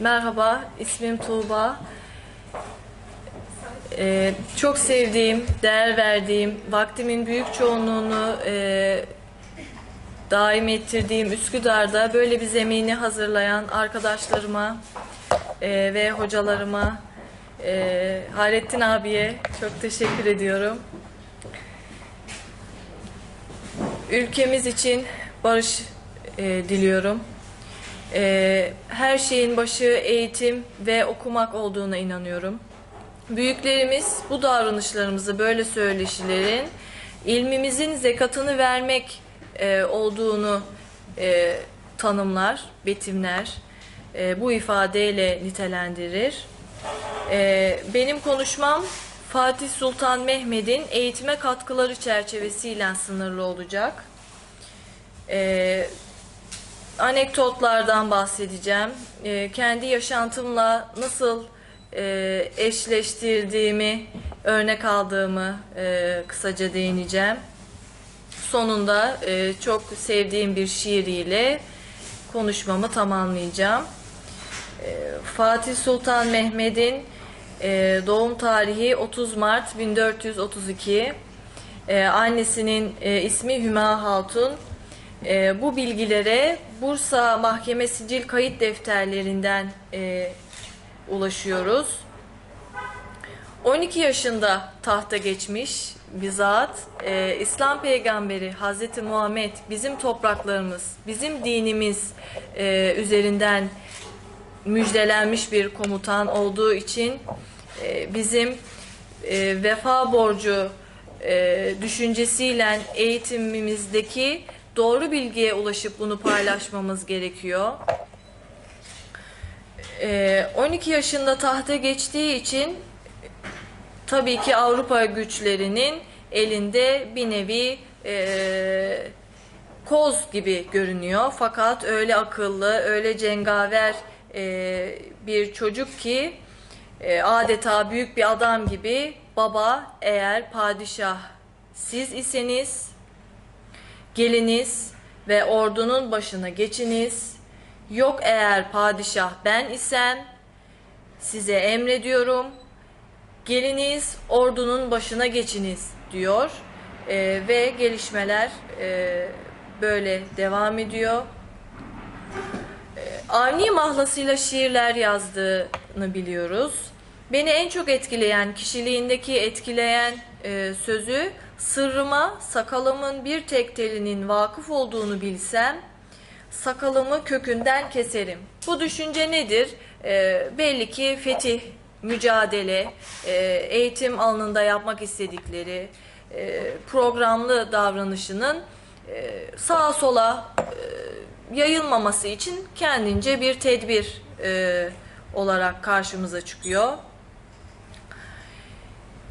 Merhaba, ismim Tuğba. Ee, çok sevdiğim, değer verdiğim, vaktimin büyük çoğunluğunu e, daim ettirdiğim Üsküdar'da böyle bir zemini hazırlayan arkadaşlarıma e, ve hocalarıma, e, Hayrettin abiye çok teşekkür ediyorum. Ülkemiz için barış e, diliyorum. E, her şeyin başı eğitim ve okumak olduğuna inanıyorum. Büyüklerimiz bu davranışlarımızı, böyle söyleşilerin ilmimizin zekatını vermek e, olduğunu e, tanımlar, betimler. E, bu ifadeyle nitelendirir. E, benim konuşmam Fatih Sultan Mehmet'in eğitime katkıları çerçevesiyle sınırlı olacak. E, anekdotlardan bahsedeceğim. E, kendi yaşantımla nasıl e, eşleştirdiğimi, örnek aldığımı e, kısaca değineceğim. Sonunda e, çok sevdiğim bir şiiriyle konuşmamı tamamlayacağım. E, Fatih Sultan Mehmet'in e, doğum tarihi 30 Mart 1432. E, annesinin e, ismi Hüma Hatun. E, bu bilgilere Bursa Mahkeme Sicil Kayıt Defterlerinden e, ulaşıyoruz. 12 yaşında tahta geçmiş bir zat, e, İslam peygamberi Hazreti Muhammed bizim topraklarımız, bizim dinimiz e, üzerinden müjdelenmiş bir komutan olduğu için e, bizim e, vefa borcu e, düşüncesiyle eğitimimizdeki doğru bilgiye ulaşıp bunu paylaşmamız gerekiyor. E, 12 yaşında tahta geçtiği için tabii ki Avrupa güçlerinin elinde bir nevi e, koz gibi görünüyor. Fakat öyle akıllı, öyle cengaver e, bir çocuk ki e, adeta büyük bir adam gibi baba eğer padişah siz iseniz geliniz ve ordunun başına geçiniz. Yok eğer padişah ben isem size emrediyorum. Geliniz ordunun başına geçiniz diyor Ee, ve gelişmeler e, böyle devam ediyor. Ee, Avni mahlasıyla şiirler yazdığını biliyoruz. Beni en çok etkileyen, kişiliğindeki etkileyen e, sözü sırrıma sakalımın bir tek telinin vakıf olduğunu bilsem sakalımı kökünden keserim. Bu düşünce nedir? E, belli ki fetih, mücadele, e, eğitim alanında yapmak istedikleri e, programlı davranışının e, sağa sola e, yayılmaması için kendince bir tedbir e, olarak karşımıza çıkıyor.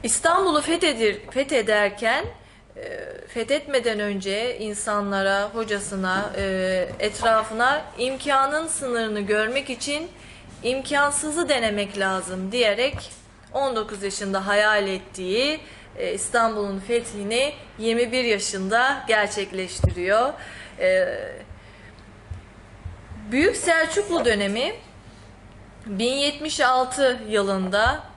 İstanbul'u fethedir, fethederken e, fethetmeden önce insanlara, hocasına, e, etrafına imkanın sınırını görmek için imkansızı denemek lazım diyerek 19 yaşında hayal ettiği e, İstanbul'un fethini 21 yaşında gerçekleştiriyor. Büyük Selçuklu dönemi 1076 yılında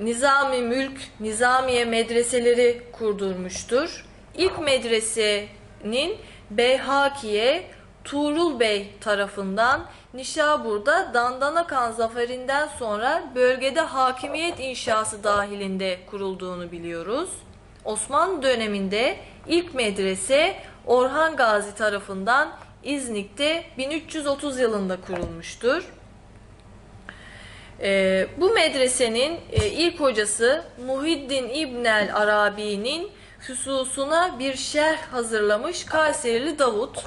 Nizami Mülk, Nizamiye medreseleri kurdurmuştur. İlk medresenin Beyhakiye Tuğrul Bey tarafından Nişabur'da Dandanakan zaferinden sonra bölgede hakimiyet inşası dahilinde kurulduğunu biliyoruz. Osmanlı döneminde ilk medrese Orhan Gazi tarafından İznik'te 1330 yılında kurulmuştur. Ee, bu medresenin e, ilk hocası Muhiddin İbnel Arabi'nin hususuna bir şerh hazırlamış Kayserili Davut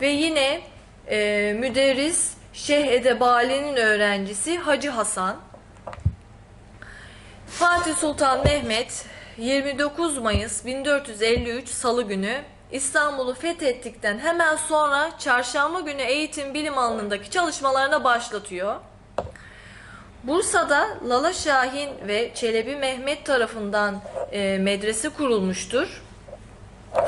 ve yine e, müderris Şeyh Edebali'nin öğrencisi Hacı Hasan. Fatih Sultan Mehmet 29 Mayıs 1453 Salı günü İstanbul'u fethettikten hemen sonra çarşamba günü eğitim bilim alanındaki çalışmalarına başlatıyor. Bursa'da Lala Şahin ve Çelebi Mehmet tarafından e, medrese kurulmuştur.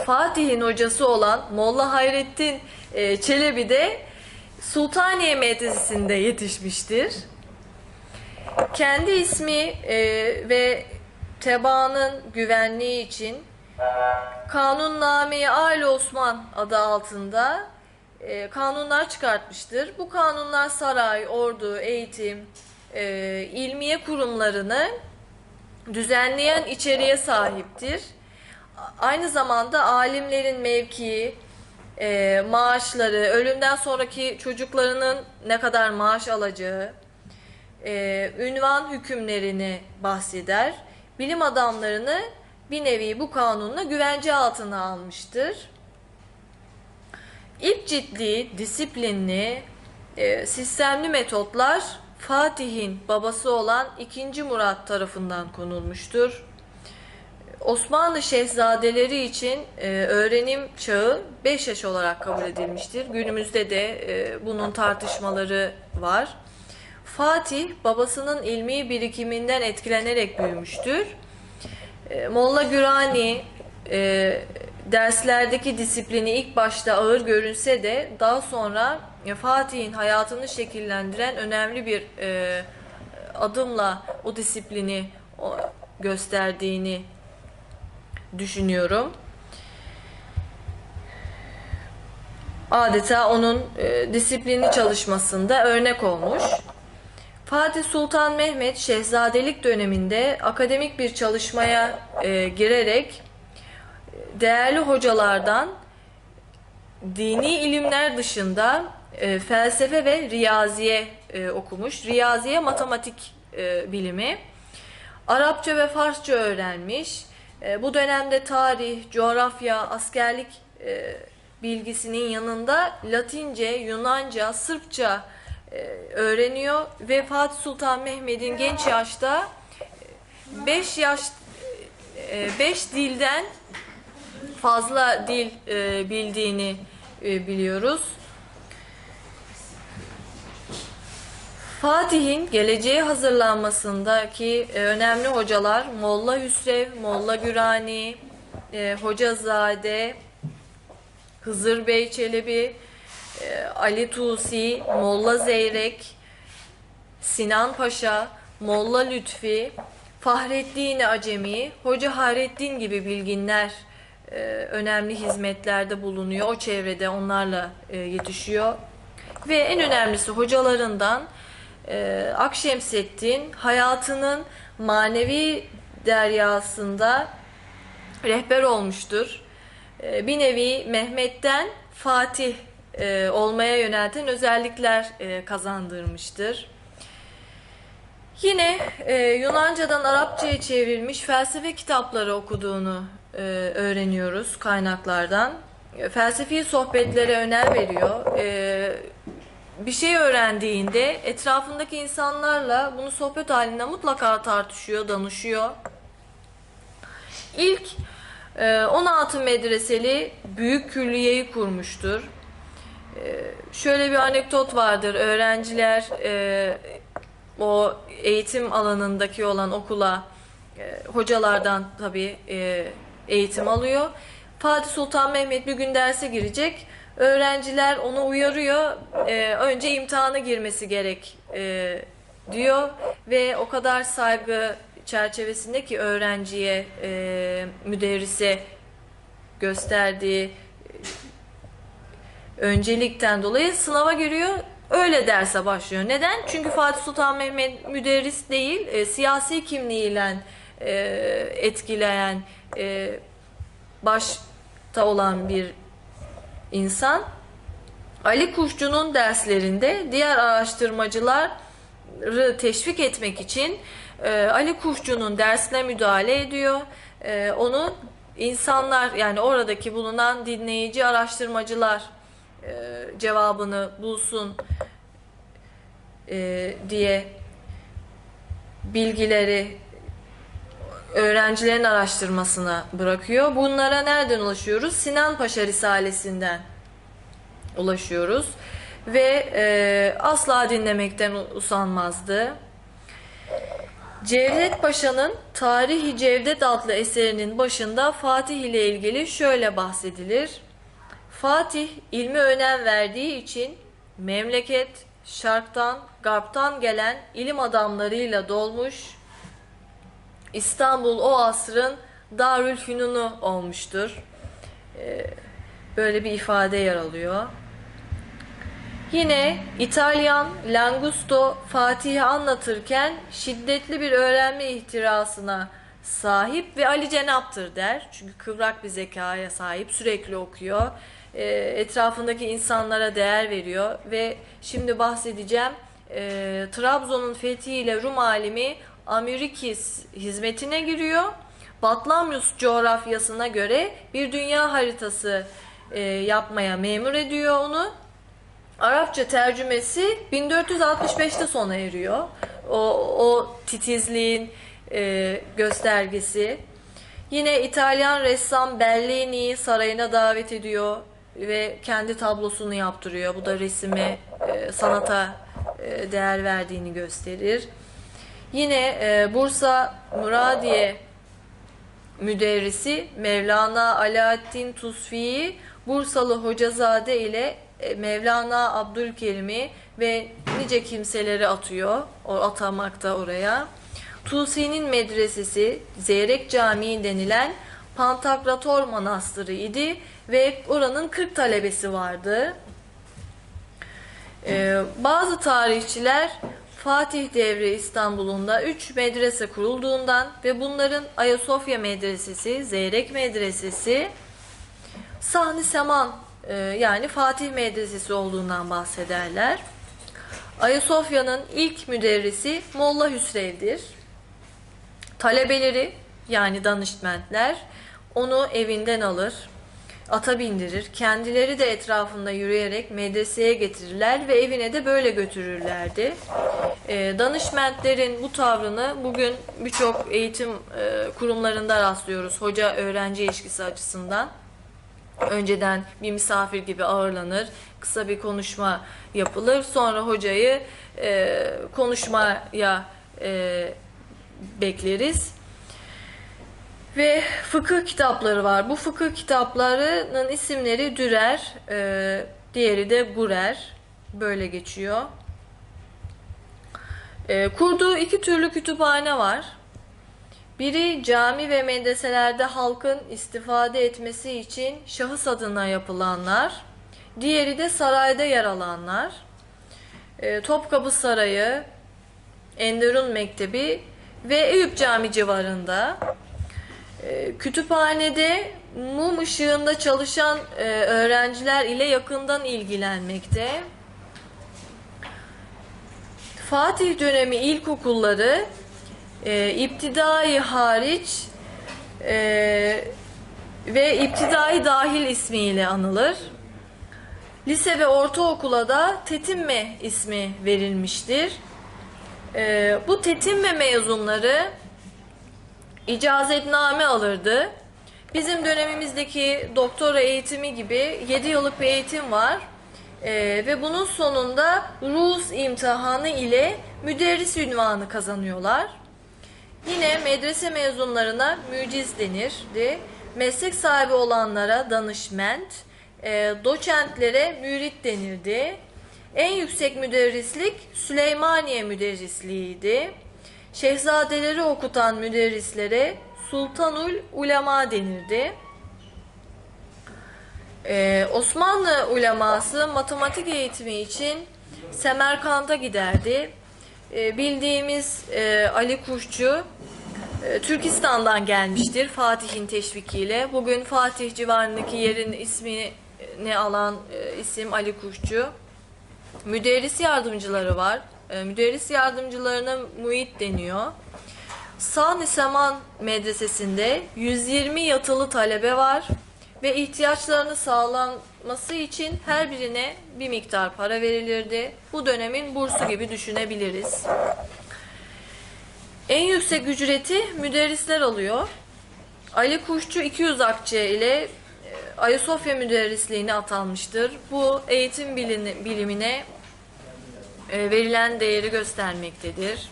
Fatih'in hocası olan Molla Hayrettin e, Çelebi de Sultaniye Medresesi'nde yetişmiştir. Kendi ismi e, ve tebaanın güvenliği için Kanunname-i Ali Osman adı altında e, kanunlar çıkartmıştır. Bu kanunlar saray, ordu, eğitim, e, ilmiye kurumlarını düzenleyen içeriğe sahiptir. Aynı zamanda alimlerin mevkii, e, maaşları, ölümden sonraki çocuklarının ne kadar maaş alacağı, e, ünvan hükümlerini bahseder. Bilim adamlarını bir nevi bu kanunla güvence altına almıştır. İlk ciddi, disiplinli, e, sistemli metotlar Fatih'in babası olan 2. Murat tarafından konulmuştur. Osmanlı şehzadeleri için e, öğrenim çağı 5 yaş olarak kabul edilmiştir. Günümüzde de e, bunun tartışmaları var. Fatih babasının ilmi birikiminden etkilenerek büyümüştür. E, Molla Gürani derslerdeki disiplini ilk başta ağır görünse de daha sonra Fatih'in hayatını şekillendiren önemli bir e, adımla o disiplini o, gösterdiğini düşünüyorum. Adeta onun e, disiplinli çalışmasında örnek olmuş. Fatih Sultan Mehmet şehzadelik döneminde akademik bir çalışmaya e, girerek e, değerli hocalardan dini ilimler dışında e, felsefe ve riyaziye e, okumuş. Riyaziye matematik e, bilimi. Arapça ve Farsça öğrenmiş. E, bu dönemde tarih, coğrafya, askerlik e, bilgisinin yanında Latince, Yunanca, Sırpça e, öğreniyor ve Fatih Sultan Mehmet'in genç yaşta 5 yaş 5 dilden fazla dil e, bildiğini e, biliyoruz. Fatih'in geleceğe hazırlanmasındaki e, önemli hocalar Molla Hüsrev, Molla Gürani, e, Hocazade, Hızır Bey Çelebi, e, Ali Tusi, Molla Zeyrek, Sinan Paşa, Molla Lütfi, Fahrettin Acemi, Hoca Hayrettin gibi bilginler önemli hizmetlerde bulunuyor. O çevrede onlarla yetişiyor. Ve en önemlisi hocalarından e, Akşemseddin hayatının manevi deryasında rehber olmuştur. E, bir nevi Mehmet'ten Fatih e, olmaya yönelten özellikler e, kazandırmıştır. Yine e, Yunancadan Arapçaya çevrilmiş felsefe kitapları okuduğunu e, öğreniyoruz kaynaklardan. E, felsefi sohbetlere önem veriyor. E, bir şey öğrendiğinde etrafındaki insanlarla bunu sohbet halinde mutlaka tartışıyor, danışıyor. İlk e, 16 medreseli büyük külliyeyi kurmuştur. E, şöyle bir anekdot vardır. Öğrenciler e, o eğitim alanındaki olan okula e, hocalardan tabii e, eğitim alıyor. Fatih Sultan Mehmet bir gün derse girecek. Öğrenciler onu uyarıyor. E, önce imtihana girmesi gerek e, diyor ve o kadar saygı çerçevesinde ki öğrenciye, e, müderrise gösterdiği öncelikten dolayı sınava giriyor. Öyle derse başlıyor. Neden? Çünkü Fatih Sultan Mehmet müderris değil, e, siyasi kimliğiyle e, etkileyen, e, başta olan bir insan. Ali Kuşçu'nun derslerinde diğer araştırmacıları teşvik etmek için e, Ali Kuşçu'nun dersine müdahale ediyor. E, onu insanlar yani oradaki bulunan dinleyici araştırmacılar e, cevabını bulsun e, diye bilgileri öğrencilerin araştırmasına bırakıyor. Bunlara nereden ulaşıyoruz? Sinan Paşa Risalesinden ulaşıyoruz. Ve e, asla dinlemekten usanmazdı. Cevdet Paşa'nın Tarihi Cevdet adlı eserinin başında Fatih ile ilgili şöyle bahsedilir. Fatih ilmi önem verdiği için memleket şarktan, garptan gelen ilim adamlarıyla dolmuş. İstanbul o asrın Darülfünunu olmuştur. Ee, böyle bir ifade yer alıyor. Yine İtalyan Langusto Fatih'i anlatırken şiddetli bir öğrenme ihtirasına sahip ve Ali Cenap'tır der. Çünkü kıvrak bir zekaya sahip, sürekli okuyor. Ee, etrafındaki insanlara değer veriyor ve şimdi bahsedeceğim e, Trabzon'un fethiyle Rum alimi Amyrikis hizmetine giriyor. Batlamyus coğrafyasına göre bir dünya haritası e, yapmaya memur ediyor onu. Arapça tercümesi 1465'te sona eriyor. O, o titizliğin e, göstergesi. Yine İtalyan ressam Bellini'yi sarayına davet ediyor ve kendi tablosunu yaptırıyor. Bu da resime, e, sanata e, değer verdiğini gösterir. Yine e, Bursa Muradiye müderrisi Mevlana Alaaddin Tusfi'yi Bursalı Hocazade ile e, Mevlana Abdülkerim'i ve nice kimseleri atıyor. O atamakta oraya. Tusi'nin medresesi Zeyrek Camii denilen Pantakrator Manastırı idi ve oranın 40 talebesi vardı. Ee, bazı tarihçiler Fatih devri İstanbul'unda 3 medrese kurulduğundan ve bunların Ayasofya Medresesi, Zeyrek Medresesi, Sahni Seman e, yani Fatih Medresesi olduğundan bahsederler. Ayasofya'nın ilk müderrisi Molla Hüsrev'dir. Talebeleri yani danışmentler onu evinden alır, ata bindirir. Kendileri de etrafında yürüyerek medreseye getirirler ve evine de böyle götürürlerdi. E, danışmentlerin bu tavrını bugün birçok eğitim e, kurumlarında rastlıyoruz hoca öğrenci ilişkisi açısından. Önceden bir misafir gibi ağırlanır, kısa bir konuşma yapılır, sonra hocayı e, konuşmaya e, bekleriz. Ve fıkıh kitapları var. Bu fıkıh kitaplarının isimleri Dürer, e, diğeri de Gurer. Böyle geçiyor. E, kurduğu iki türlü kütüphane var. Biri cami ve medreselerde halkın istifade etmesi için şahıs adına yapılanlar. Diğeri de sarayda yer alanlar. E, Topkapı Sarayı, Enderun Mektebi ve Eyüp Cami civarında. E, kütüphanede mum ışığında çalışan e, öğrenciler ile yakından ilgilenmekte. Fatih dönemi ilkokulları e, iptidai hariç e, ve iptidai dahil ismiyle anılır. Lise ve ortaokula da Tetimme ismi verilmiştir. E, bu Tetimme mezunları icazetname alırdı. Bizim dönemimizdeki doktora eğitimi gibi 7 yıllık bir eğitim var. Ee, ve bunun sonunda Rus imtihanı ile müderris ünvanı kazanıyorlar. Yine medrese mezunlarına müciz denirdi. Meslek sahibi olanlara danışment, e, doçentlere mürit denirdi. En yüksek müderrislik Süleymaniye müderrisliğiydi. Şehzadeleri okutan müderrislere Sultanul Ulema denirdi. Ee, Osmanlı uleması matematik eğitimi için Semerkant'a giderdi. Ee, bildiğimiz e, Ali Kuşçu e, Türkistan'dan gelmiştir Fatih'in teşvikiyle. Bugün Fatih civarındaki yerin ismini alan e, isim Ali Kuşçu. Müderris yardımcıları var. E, müderris yardımcılarına muit deniyor. Sani Seman Medresesi'nde 120 yatılı talebe var ve ihtiyaçlarını sağlanması için her birine bir miktar para verilirdi. Bu dönemin bursu gibi düşünebiliriz. En yüksek ücreti müderrisler alıyor. Ali Kuşçu 200 akçe ile e, Ayasofya müderrisliğine atanmıştır. Bu eğitim bilimine verilen değeri göstermektedir.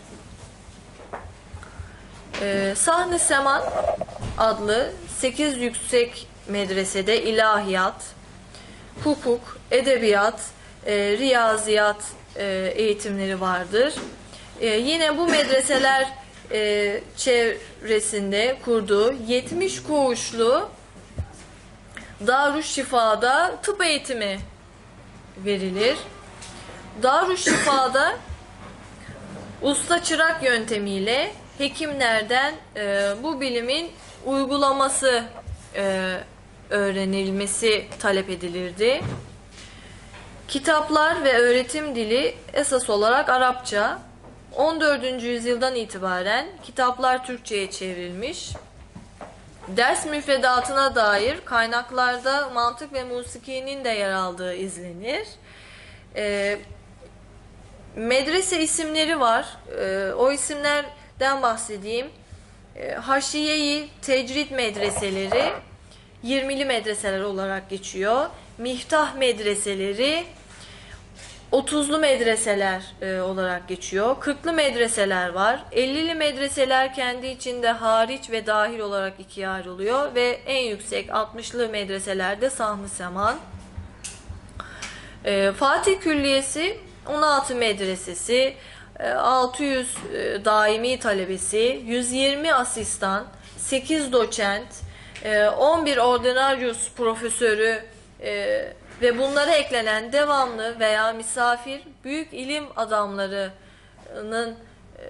E, Sahne Seman adlı 8 yüksek medresede ilahiyat, hukuk, edebiyat, e, riyaziyat e, eğitimleri vardır. E, yine bu medreseler e, çevresinde kurduğu 70 koğuşlu Darüşşifa'da tıp eğitimi verilir. Darüşşifa'da usta çırak yöntemiyle hekimlerden e, bu bilimin uygulaması e, öğrenilmesi talep edilirdi. Kitaplar ve öğretim dili esas olarak Arapça. 14. yüzyıldan itibaren kitaplar Türkçe'ye çevrilmiş. Ders müfredatına dair kaynaklarda mantık ve musikinin de yer aldığı izlenir. Ee, medrese isimleri var. Ee, o isimlerden bahsedeyim. Ee, Haşiye-i Tecrid medreseleri 20'li medreseler olarak geçiyor. Miftah medreseleri 30'lu medreseler e, olarak geçiyor. 40'lı medreseler var. 50'li medreseler kendi içinde hariç ve dahil olarak ikiye ayrılıyor ve en yüksek 60'lı medreselerde Sahn-ı Seman. E, Fatih Külliyesi 16 medresesi, e, 600 e, daimi talebesi, 120 asistan, 8 doçent, e, 11 ordinarius profesörü e, ve bunlara eklenen devamlı veya misafir büyük ilim adamlarının e,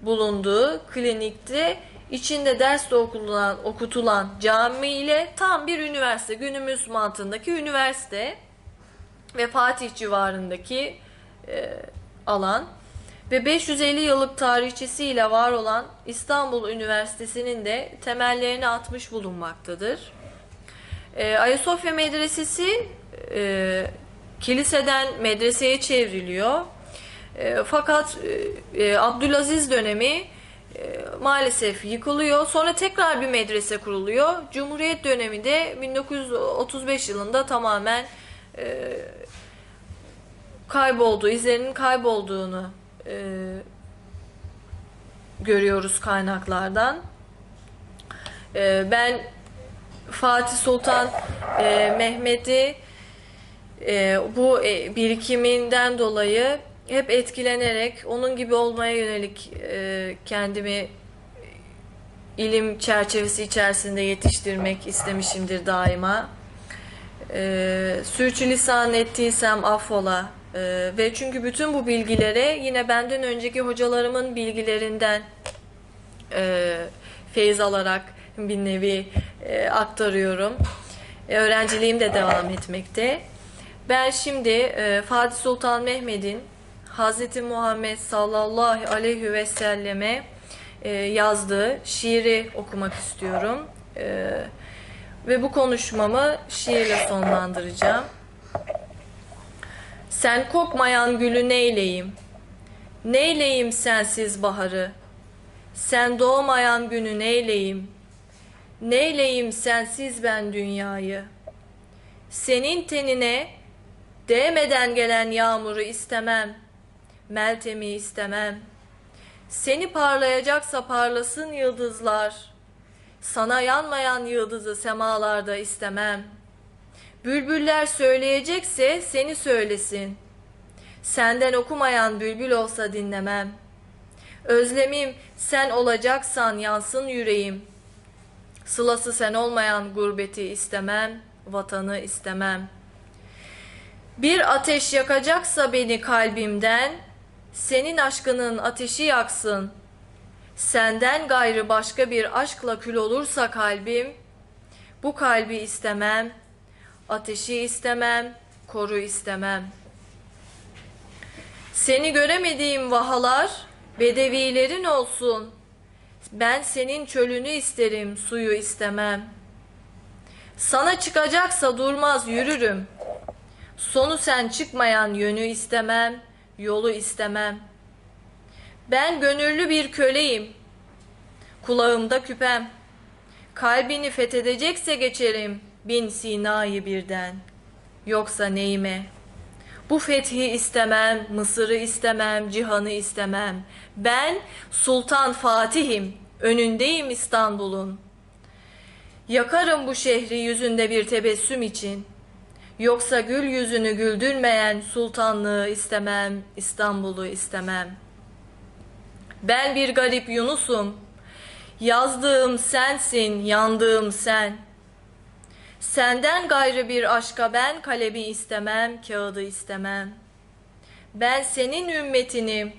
bulunduğu klinikte içinde ders de okutulan, okutulan cami ile tam bir üniversite, günümüz mantığındaki üniversite ve Fatih civarındaki e, alan ve 550 yıllık tarihçesiyle var olan İstanbul Üniversitesi'nin de temellerini atmış bulunmaktadır. E, Ayasofya Medresesi e, kiliseden medreseye çevriliyor. E, fakat e, e, Abdülaziz dönemi e, maalesef yıkılıyor. Sonra tekrar bir medrese kuruluyor. Cumhuriyet döneminde 1935 yılında tamamen e, kaybolduğu, izlerinin kaybolduğunu e, görüyoruz kaynaklardan. E, ben Fatih Sultan e, Mehmet'i e, bu e, birikiminden dolayı hep etkilenerek onun gibi olmaya yönelik e, kendimi ilim çerçevesi içerisinde yetiştirmek istemişimdir daima. E, sürçülisan ettiysem affola e, ve çünkü bütün bu bilgilere yine benden önceki hocalarımın bilgilerinden e, feyiz alarak bir nevi e, aktarıyorum. E, öğrenciliğim de devam etmekte. Ben şimdi e, Fatih Sultan Mehmet'in Hazreti Muhammed sallallahu aleyhi ve selleme e, yazdığı şiiri okumak istiyorum. E, ve bu konuşmamı şiirle sonlandıracağım. Sen kokmayan gülü neyleyim? Neyleyim sensiz baharı? Sen doğmayan günü neyleyim? Neyleyim sensiz ben dünyayı? Senin tenine değmeden gelen yağmuru istemem. Meltemi istemem. Seni parlayacaksa parlasın yıldızlar. Sana yanmayan yıldızı semalarda istemem. Bülbüller söyleyecekse seni söylesin. Senden okumayan bülbül olsa dinlemem. Özlemim sen olacaksan yansın yüreğim. Sılası sen olmayan gurbeti istemem, vatanı istemem. Bir ateş yakacaksa beni kalbimden, senin aşkının ateşi yaksın. Senden gayrı başka bir aşkla kül olursa kalbim, bu kalbi istemem, ateşi istemem, koru istemem. Seni göremediğim vahalar, bedevilerin olsun. Ben senin çölünü isterim, suyu istemem. Sana çıkacaksa durmaz yürürüm. Sonu sen çıkmayan yönü istemem, yolu istemem. Ben gönüllü bir köleyim. Kulağımda küpem. Kalbini fethedecekse geçerim bin Sina'yı birden. Yoksa neyime? Bu fethi istemem, Mısır'ı istemem, cihanı istemem. Ben Sultan Fatih'im, önündeyim İstanbul'un. Yakarım bu şehri yüzünde bir tebessüm için. Yoksa gül yüzünü güldürmeyen sultanlığı istemem, İstanbul'u istemem. Ben bir garip Yunus'um. Yazdığım sensin, yandığım sen. Senden gayrı bir aşka ben kalemi istemem, kağıdı istemem. Ben senin ümmetinim,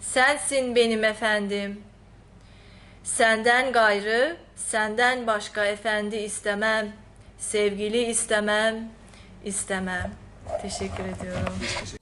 sensin benim efendim. Senden gayrı, senden başka efendi istemem. Sevgili istemem, istemem. Teşekkür ediyorum. Teşekkür